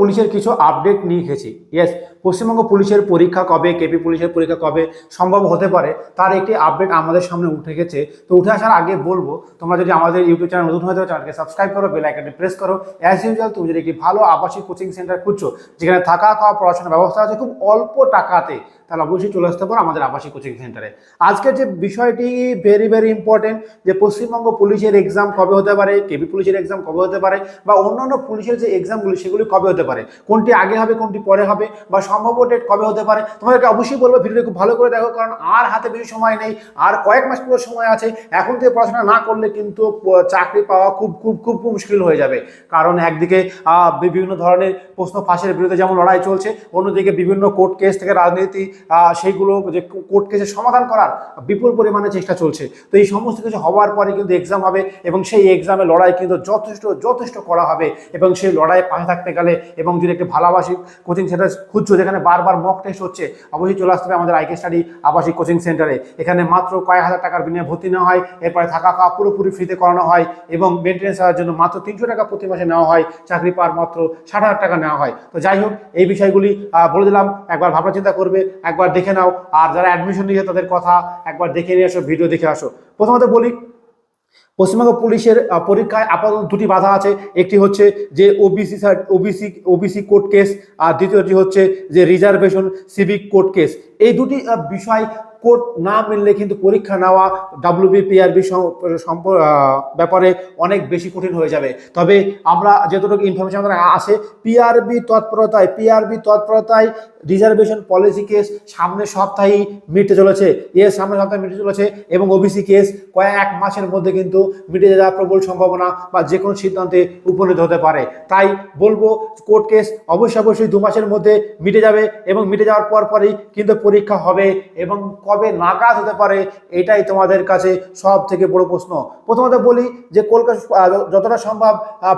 পুলিশের কিছু আপডেট নিয়ে এসেছি ইয়েস পশ্চিমবঙ্গ পুলিশের পরীক্ষা কবে কেপি পুলিশের পরীক্ষা কবে সম্ভব হতে পারে তার একটি আপডেট আমাদের সামনে উঠে গেছে তো উঠে আসার আগে বলবো তোমরা যদি আমাদের ইউটিউব চ্যানেল নতুন হয়ে চ্যানেলকে সাবস্ক্রাইব করো বেল আইকনটি প্রেস করো অ্যাজ ইউজুয়াল তুমি যদি একটি ভালো আবাসিক কোচিং সেন্টার খুঁজছো যেখানে থাকা খাওয়া পড়াশোনার ব্যবস্থা আছে খুব অল্প টাকাতে তাহলে অবশ্যই চলে আসতে পারো আমাদের আবাসিক কোচিং সেন্টারে আজকের যে বিষয়টি ভেরি ভেরি ইম্পর্টেন্ট যে পশ্চিমবঙ্গ পুলিশের এক্সাম কবে হতে পারে কেবি পুলিশের এক্সাম কবে হতে পারে বা অন্যান্য পুলিশের যে এক্সামগুলি সেগুলি কবে হতে পারে কোনটি আগে হবে কোনটি পরে হবে বা সম্ভাব্য ডেট কবে হতে পারে তোমাদেরকে অবশ্যই বলবো ভিডিওটি খুব ভালো করে দেখো কারণ আর হাতে বেশি সময় নেই আর কয়েক মাস পুরো সময় আছে এখন থেকে পড়াশোনা না করলে কিন্তু চাকরি পাওয়া খুব খুব খুব মুশকিল হয়ে যাবে কারণ একদিকে বিভিন্ন ধরনের প্রশ্ন ফাঁসের বিরুদ্ধে যেমন লড়াই চলছে অন্যদিকে বিভিন্ন কোর্ট কেস থেকে রাজনীতি সেইগুলো যে কোর্ট কেসের সমাধান করার বিপুল পরিমাণে চেষ্টা চলছে তো এই সমস্ত কিছু হওয়ার পরে কিন্তু এক্সাম হবে এবং সেই এক্সামে লড়াই কিন্তু যথেষ্ট যথেষ্ট করা হবে এবং সেই লড়াই পাশে থাকতে গেলে এবং যদি একটি ভালোবাসিক কোচিং সেন্টার খুঁজছো যেখানে বারবার মক টেস্ট হচ্ছে অবশ্যই চলে আসতে হবে আমাদের আইকে স্টাডি আবাসিক কোচিং সেন্টারে এখানে মাত্র কয়েক হাজার টাকার বিনিয়োগ ভর্তি নেওয়া হয় এরপরে থাকা খাওয়া পুরোপুরি ফ্রিতে করানো হয় এবং মেনটেন্স হওয়ার জন্য মাত্র তিনশো টাকা প্রতি মাসে নেওয়া হয় চাকরি পাওয়ার মাত্র ষাট হাজার টাকা নেওয়া হয় তো যাই হোক এই বিষয়গুলি বলে দিলাম একবার ভাবনা চিন্তা করবে একবার দেখে নাও আর যারা অ্যাডমিশন নিয়েছে তাদের কথা একবার দেখে নিয়ে আসো ভিডিও দেখে আসো প্রথমত বলি পশ্চিমবঙ্গ পুলিশের পরীক্ষায় আপাতত দুটি বাধা আছে একটি হচ্ছে যে OBC OBC OBC court case আর দ্বিতীয়টি হচ্ছে যে রিজার্ভেশন সিভিক কোর্ট কেস এই দুটি বিষয় কোর্ট না মিললে কিন্তু পরীক্ষা নেওয়া ডাব্লিউবিপিআরবি ব্যাপারে অনেক বেশি কঠিন হয়ে যাবে তবে আমরা যতটুকু ইনফরমেশন আমাদের আসে পিআরবি তৎপরতায় পিআরবি তৎপরতায় রিজার্ভেশন পলিসি কেস সামনে সপ্তাহেই মিটে চলেছে এর সামনের সপ্তাহে মিটে চলেছে এবং ওবিসি কেস কয়েক এক মাসের মধ্যে কিন্তু মিটে যাওয়ার প্রবল সম্ভাবনা বা যে কোনো সিদ্ধান্তে উপনীত হতে পারে তাই বলবো কোর্ট কেস অবশ্যই অবশ্যই দু মাসের মধ্যে মিটে যাবে এবং মিটে যাওয়ার পর পরই কিন্তু পরীক্ষা হবে এবং কবে নাকাজ হতে পারে এটাই তোমাদের কাছে সব থেকে বড় প্রশ্ন প্রথমত বলি যে কলকাতা যতটা সম্ভব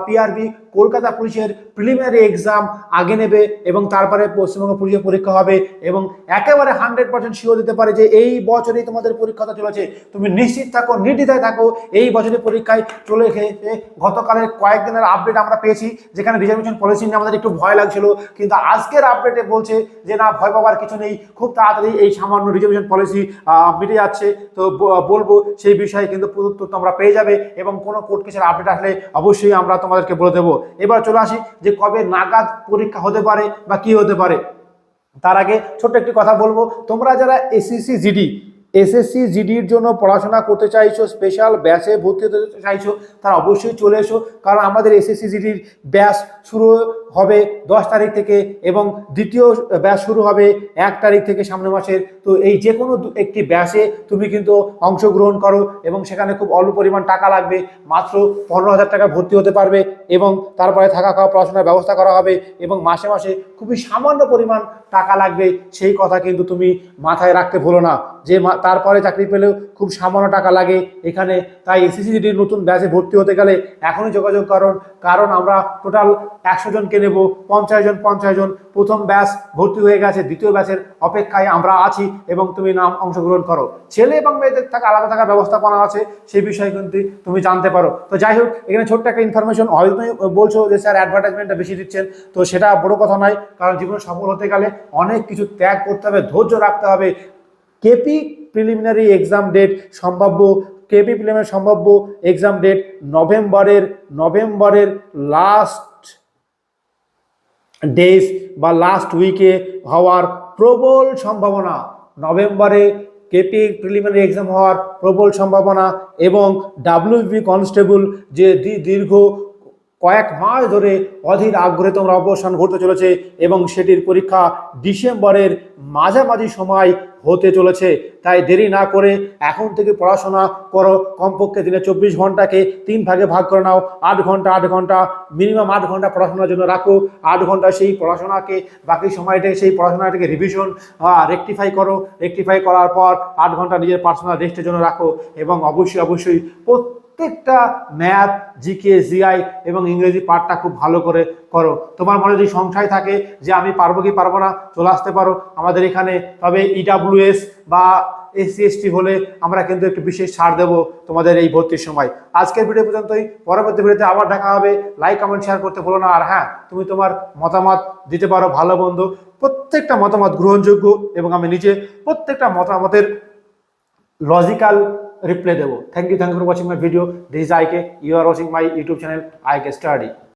পিআরবি কলকাতা পুলিশের প্রিলিমিনারি এক্সাম আগে নেবে এবং তারপরে পশ্চিমবঙ্গ পুলিশ দ্বিতীয় পরীক্ষা হবে এবং একেবারে হান্ড্রেড পার্সেন্ট শিওর দিতে পারে যে এই বছরেই তোমাদের পরীক্ষাটা চলেছে তুমি নিশ্চিত থাকো নির্দ্বিধায় থাকো এই বছরের পরীক্ষায় চলে এসেছে গতকালের কয়েকদিনের আপডেট আমরা পেয়েছি যেখানে রিজার্ভেশন পলিসি নিয়ে আমাদের একটু ভয় লাগছিল কিন্তু আজকের আপডেটে বলছে যে না ভয় পাবার কিছু নেই খুব তাড়াতাড়ি এই সামান্য রিজার্ভেশন পলিসি মিটে যাচ্ছে তো বলবো সেই বিষয়ে কিন্তু প্রত্যুত্তর তোমরা পেয়ে যাবে এবং কোনো কোর্ট কেসের আপডেট আসলে অবশ্যই আমরা তোমাদেরকে বলে দেবো এবার চলে আসি যে কবে নাগাদ পরীক্ষা হতে পারে বা কি হতে পারে তার আগে ছোট্ট একটি কথা বলবো তোমরা যারা এসিসি জিডি এসএসসি জিডির e জন্য পড়াশোনা করতে চাইছো স্পেশাল ব্যাচে ভর্তি হতে চাইছো তার অবশ্যই চলে এসো কারণ আমাদের এসএসসি জিডির ব্যাস শুরু হবে দশ তারিখ থেকে এবং দ্বিতীয় ব্যাস শুরু হবে এক তারিখ থেকে সামনের মাসের তো এই যে কোনো একটি ব্যাচে তুমি কিন্তু অংশগ্রহণ করো এবং সেখানে খুব অল্প পরিমাণ টাকা লাগবে মাত্র পনেরো হাজার টাকা ভর্তি হতে পারবে এবং তারপরে থাকা খাওয়া পড়াশোনার ব্যবস্থা করা হবে এবং মাসে মাসে খুবই সামান্য পরিমাণ টাকা লাগবে সেই কথা কিন্তু তুমি মাথায় রাখতে ভুলো না যে তারপরে চাকরি পেলেও খুব সামান্য টাকা লাগে এখানে তাই এসএসসিডির নতুন ব্যাচে ভর্তি হতে গেলে এখনই যোগাযোগ করুন কারণ আমরা টোটাল একশো জনকে নেব পঞ্চাশ জন পঞ্চাশ জন প্রথম ব্যাচ ভর্তি হয়ে গেছে দ্বিতীয় ব্যাচের অপেক্ষায় আমরা আছি এবং তুমি নাম অংশগ্রহণ করো ছেলে এবং মেয়েদের থাকা আলাদা থাকার ব্যবস্থাপনা আছে সেই বিষয়ে কিন্তু তুমি জানতে পারো তো যাই হোক এখানে ছোট্ট একটা ইনফরমেশন হয় তুমি বলছো যে স্যার অ্যাডভার্টাইজমেন্টটা বেশি দিচ্ছেন তো সেটা বড় কথা নয় কারণ জীবনে সফল হতে গেলে অনেক কিছু ত্যাগ করতে হবে ধৈর্য রাখতে হবে কেপি প্রিলিমিনারি এক্সাম ডেট সম্ভাব্য কেপি প্রিলিমিনারি সম্ভাব্য এক্সাম ডেট নভেম্বরের নভেম্বরের লাস্ট ডেজ বা লাস্ট উইকে হওয়ার প্রবল সম্ভাবনা নভেম্বরে কেপি প্রিলিমিনারি এক্সাম হওয়ার প্রবল সম্ভাবনা এবং ডাব্লিউবি কনস্টেবল যে দীর্ঘ কয়েক মাস ধরে অধীর আগ্রহে তোমরা অবসান ঘটতে চলেছে এবং সেটির পরীক্ষা ডিসেম্বরের মাঝামাঝি সময় হতে চলেছে তাই দেরি না করে এখন থেকে পড়াশোনা করো কমপক্ষে দিনে চব্বিশ ঘন্টাকে তিন ভাগে ভাগ করে নাও আট ঘন্টা আট ঘন্টা মিনিমাম আট ঘন্টা পড়াশোনার জন্য রাখো আট ঘন্টা সেই পড়াশোনাকে বাকি সময়টাকে সেই পড়াশোনাটাকে রিভিশন রেকটিফাই করো রেকটিফাই করার পর আট ঘন্টা নিজের পার্সোনাল রেস্টের জন্য রাখো এবং অবশ্যই অবশ্যই প্রত্যেকটা ম্যাথ জিকে জিআই এবং ইংরেজি পার্টটা খুব ভালো করে করো তোমার মনে যদি সংশয় থাকে যে আমি পারবো কি পারবো না চলে আসতে পারো আমাদের এখানে তবে ইডাব্লিউএস e বা এসসি হলে আমরা কিন্তু একটু বিশেষ ছাড় দেব তোমাদের এই ভর্তির সময় আজকের ভিডিও পর্যন্তই পরবর্তী ভিডিওতে আবার দেখা হবে লাইক কমেন্ট শেয়ার করতে বলো না আর হ্যাঁ তুমি তোমার মতামত দিতে পারো ভালো বন্ধু প্রত্যেকটা মতামত গ্রহণযোগ্য এবং আমি নিজে প্রত্যেকটা মতামতের logical reply devo. Thank you for watching my video. This is IK. You are watching my YouTube channel IK Study.